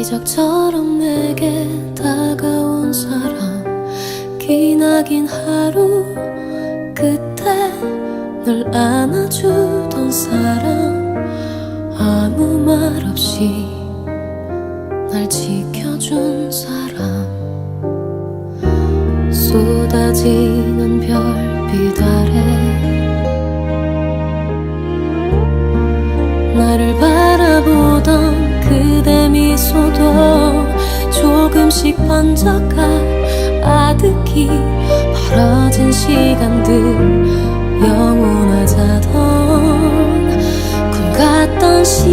기적처럼 내게 다가온 사람. 기나긴 하루 그때 널 안아주던 사람. 아무 말 없이 날 지켜준 사람. 쏟아지는 별빛 아래 그대 미소도 조금씩 번져가 아득히 벌어진 시간들 영원하자던 꿈 같던 시간들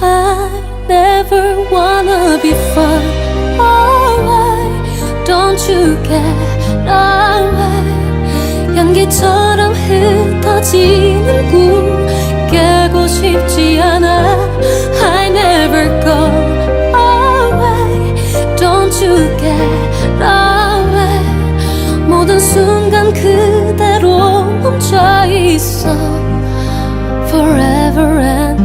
I never wanna be far away Don't you get away 깨고 싶지 않아 I never go away Don't you get away 모든 순간 그대로 멈춰 있어 Forever and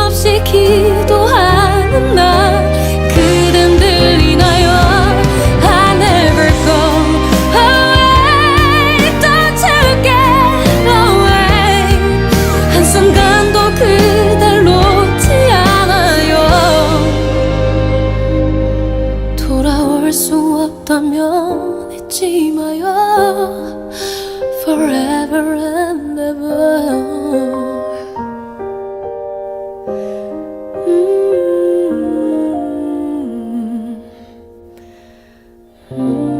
기도하는 나 그댄 들리나요 I never go away Don't you get away 한순간도 그댈 놓지 않아요 돌아올 수 없다면 잊지 마요 Forever and ever Mm.